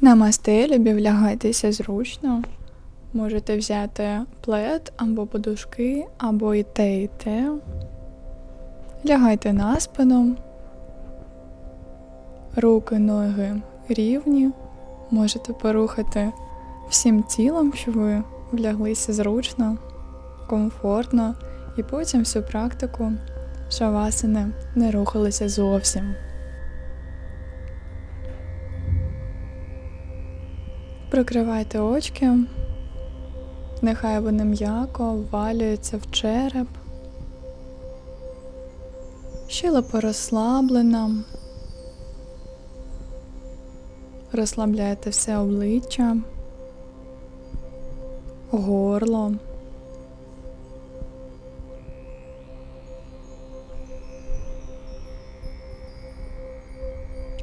Намасте, любі, влягайтеся зручно. Можете взяти плед або подушки, або і те, і те. Лягайте на спину. Руки, ноги рівні. Можете порухати всім тілом, щоб ви вляглися зручно, комфортно, і потім всю практику шавасини не рухалися зовсім. Прикривайте очки, нехай вони м'яко ввалюються в череп. Щелепа розслаблена. Розслабляйте все обличчя, горло.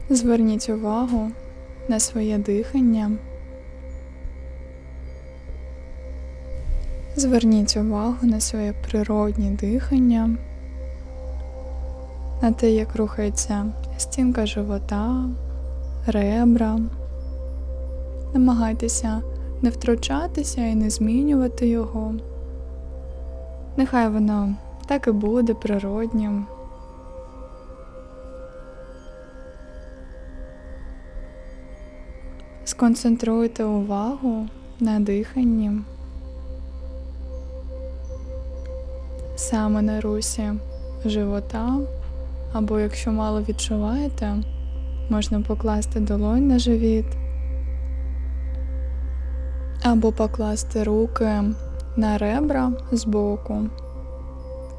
Зверніть увагу на своє дихання. Зверніть увагу на своє природнє дихання, на те, як рухається стінка живота, ребра. Намагайтеся не втручатися і не змінювати його. Нехай воно так і буде природнім. Сконцентруйте увагу на диханні. Саме на русі живота, або якщо мало відчуваєте, можна покласти долонь на живіт, або покласти руки на ребра збоку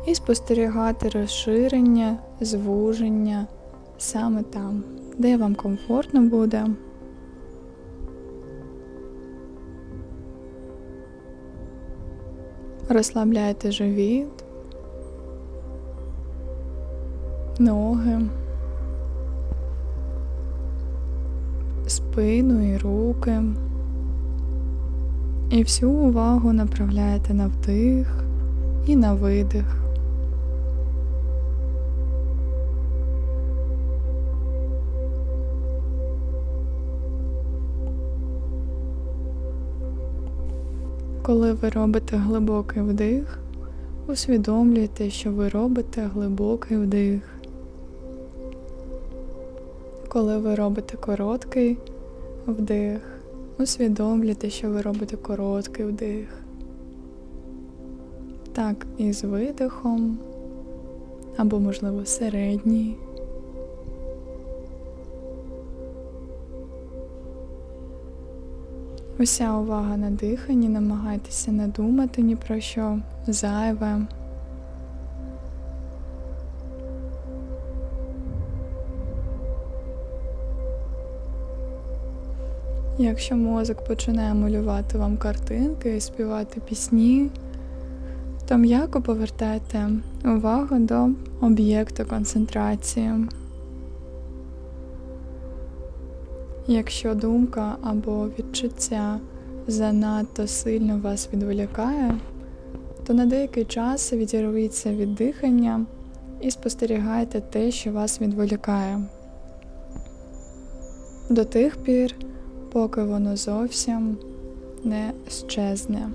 і спостерігати розширення, звуження саме там, де вам комфортно буде. Розслабляйте живіт, ноги, спину і руки. І всю увагу направляєте на вдих і на видих. Коли ви робите глибокий вдих, усвідомлюйте, що ви робите глибокий вдих. Коли ви робите короткий вдих, усвідомлюйте, що ви робите короткий вдих. Так, і з видихом, або, можливо, середній. Уся увага на диханні, намагайтеся не думати ні про що зайве. Якщо мозок починає малювати вам картинки і співати пісні, то м'яко повертайте увагу до об'єкту концентрації. Якщо думка або відчуття занадто сильно вас відволікає, то на деякий час відірвіться від дихання і спостерігайте те, що вас відволікає. До тих пір, поки воно зовсім не щезне.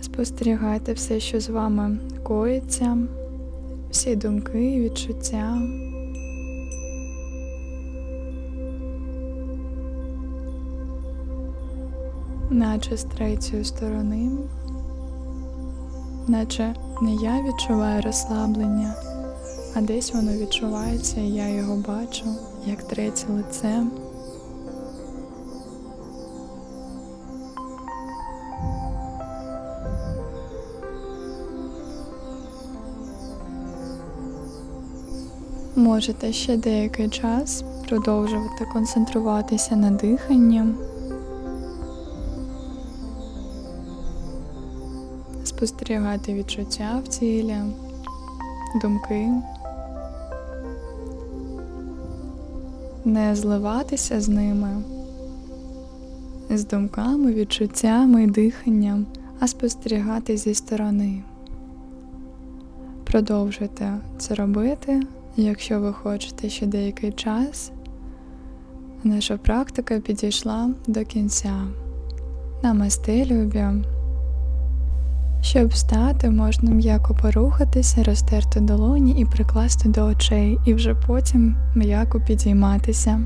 Спостерігайте все, що з вами коїться, всі думки відчуття. Наче з третьої сторони, наче не я відчуваю розслаблення, а десь воно відчувається, і я його бачу як третє лице. Можете ще деякий час продовжувати концентруватися на диханні, спостерігати відчуття в тілі, думки, не зливатися з ними, з думками, відчуттями і диханням, а спостерігати зі сторони. Продовжуйте це робити, якщо ви хочете ще деякий час. Наша практика підійшла до кінця. Намасте, любі. Щоб встати, можна м'яко порухатися, розтерти долоні і прикласти до очей, і вже потім м'яко підійматися.